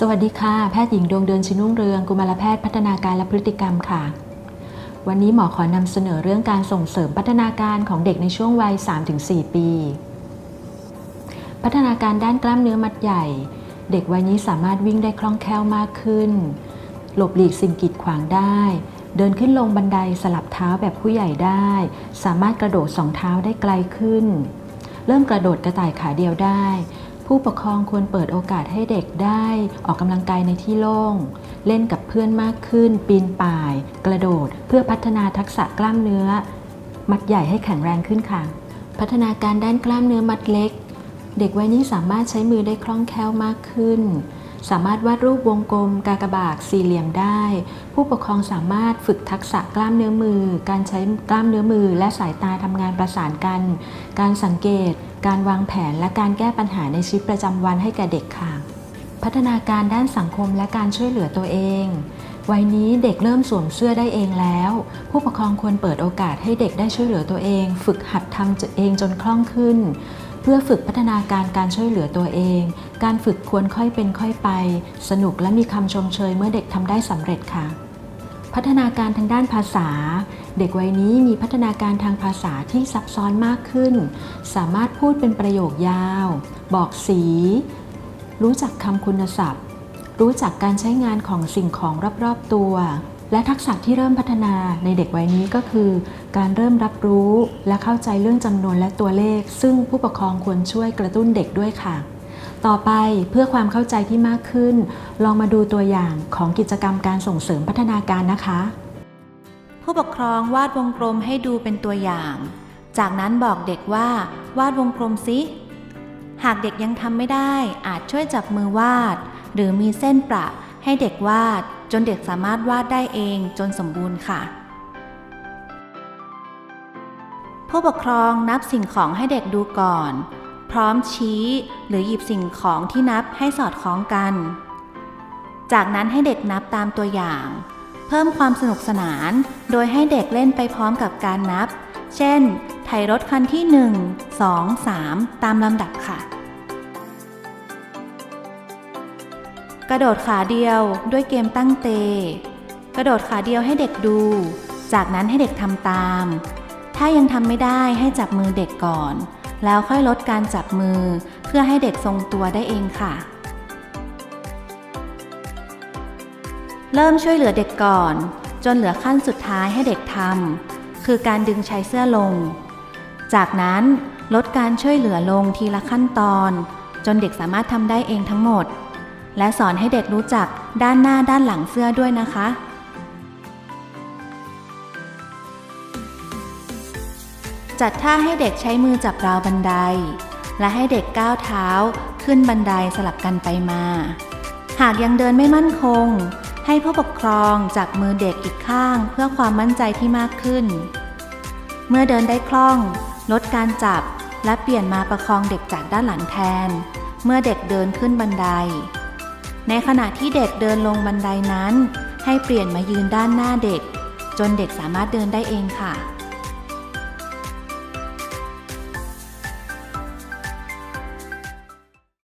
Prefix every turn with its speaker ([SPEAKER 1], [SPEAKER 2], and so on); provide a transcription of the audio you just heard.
[SPEAKER 1] สวัสดีค่ะ แพทย์หญิงดวงเดือนชินุ่งเรือง กุมารแพทย์พัฒนาการและพฤติกรรมค่ะ วันนี้หมอขอนำเสนอเรื่องการส่งเสริมพัฒนาการของเด็กในช่วงวัย 3-4 ปี พัฒนาการด้านกล้ามเนื้อมัดใหญ่ เด็กวัยนี้สามารถวิ่งได้คล่องแคล่วมากขึ้น หลบหลีกสิ่งกีดขวางได้ เดินขึ้นลงบันไดสลับเท้าแบบผู้ใหญ่ได้ สามารถกระโดดสองเท้าได้ไกลขึ้น เริ่มกระโดดกระต่ายขาเดียวได้ ผู้ปกครองควรเปิดโอกาสให้เด็กได้ออกกำลังกายในที่โล่ง เล่นกับเพื่อนมากขึ้น ปีนป่าย กระโดด เพื่อพัฒนาทักษะกล้ามเนื้อ มัดใหญ่ให้แข็งแรงขึ้นค่ะ พัฒนาการด้านกล้ามเนื้อมัดเล็ก เด็กวัยนี้สามารถใช้มือได้คล่องแคล่วมากขึ้น สามารถวาดรูปวงกลม กากบาทสี่เหลี่ยมได้ ผู้ปกครองสามารถฝึกทักษะกล้ามเนื้อมือ การใช้กล้ามเนื้อมือ และสายตาทำงานประสานกัน การสังเกต การวางแผนและการแก้ปัญหาในชีวิตประจำวันให้แก่เด็กค่ะ พัฒนาการด้านสังคมและการช่วยเหลือตัวเองวัยนี้เด็กเริ่มสวมเสื้อได้เองแล้ว ผู้ปกครองควรเปิดโอกาสให้เด็กได้ช่วยเหลือตัวเอง ฝึกหัดทำเองจนคล่องขึ้น พื่อฝึกพัฒนาการการช่วยเหลือตัวเอง การฝึกควรค่อยเป็นค่อยไป สนุกและมีคำชมเชยเมื่อเด็กทำได้สำเร็จค่ะ พัฒนาการทางด้านภาษา เด็กวัยนี้มีพัฒนาการทางภาษาที่ซับซ้อนมากขึ้น สามารถพูดเป็นประโยคยาว บอกสี รู้จักคำคุณศัพท์ รู้จักการใช้งานของสิ่งของรอบๆตัว และทักษะที่เริ่มพัฒนาในเด็กวัยนี้ก็คือ การเริ่มรับรู้และเข้าใจเรื่องจำนวนและตัวเลข ซึ่งผู้ปกครองควรช่วยกระตุ้นเด็กด้วยค่ะ ต่อไปเพื่อความเข้าใจที่มากขึ้น ลองมาดูตัวอย่างของกิจกรรมการส่งเสริมพัฒนาการนะคะ
[SPEAKER 2] ผู้ปกครองวาดวงกลมให้ดูเป็นตัวอย่าง จากนั้นบอกเด็กว่าวาดวงกลมสิหากเด็กยังทำไม่ได้อาจช่วยจับมือวาด หรือมีเส้นประให้เด็กวาด นเด็กสามารถวาดได้เองจนสมบูรณ์ค่ะ ผู้ปกครองนับสิ่งของให้เด็กดูก่อน พร้อมชี้หรือหยิบสิ่งของที่นับให้สอดคล้องกัน จากนั้นให้เด็กนับตามตัวอย่าง เพิ่มความสนุกสนาน โดยให้เด็กเล่นไปพร้อมกับการนับ เช่น ไถรถคันที่ 1 2 3 ตามลำดับค่ะ กระโดดขาเดียวด้วยเกมตั้งเต กระโดดขาเดียวให้เด็กดู จากนั้นให้เด็กทำตาม ถ้ายังทำไม่ได้ให้จับมือเด็กก่อน แล้วค่อยลดการจับมือเพื่อให้เด็กทรงตัวได้เองค่ะ เริ่มช่วยเหลือเด็กก่อน จนเหลือขั้นสุดท้ายให้เด็กทำคือการดึงชายเสื้อลง จากนั้นลดการช่วยเหลือลงทีละขั้นตอน จนเด็กสามารถทำได้เองทั้งหมด และสอนให้เด็กรู้จักด้านหน้าด้านหลังเสื้อด้วยนะคะ จัดท่าให้เด็กใช้มือจับราวบันได และให้เด็กก้าวเท้าขึ้นบันไดสลับกันไปมา หากยังเดินไม่มั่นคง ให้ผู้ปกครองจับมือเด็กอีกข้างเพื่อความมั่นใจที่มากขึ้น เมื่อเดินได้คล่อง ลดการจับและเปลี่ยนมาประคองเด็กจากด้านหลังแทน เมื่อเด็กเดินขึ้นบันได ในขณะที่เด็กเดินลงบันไดนั้น ให้เปลี่ยนมายืนด้านหน้าเด็ก จนเด็กสามารถเดินได้เองค่ะ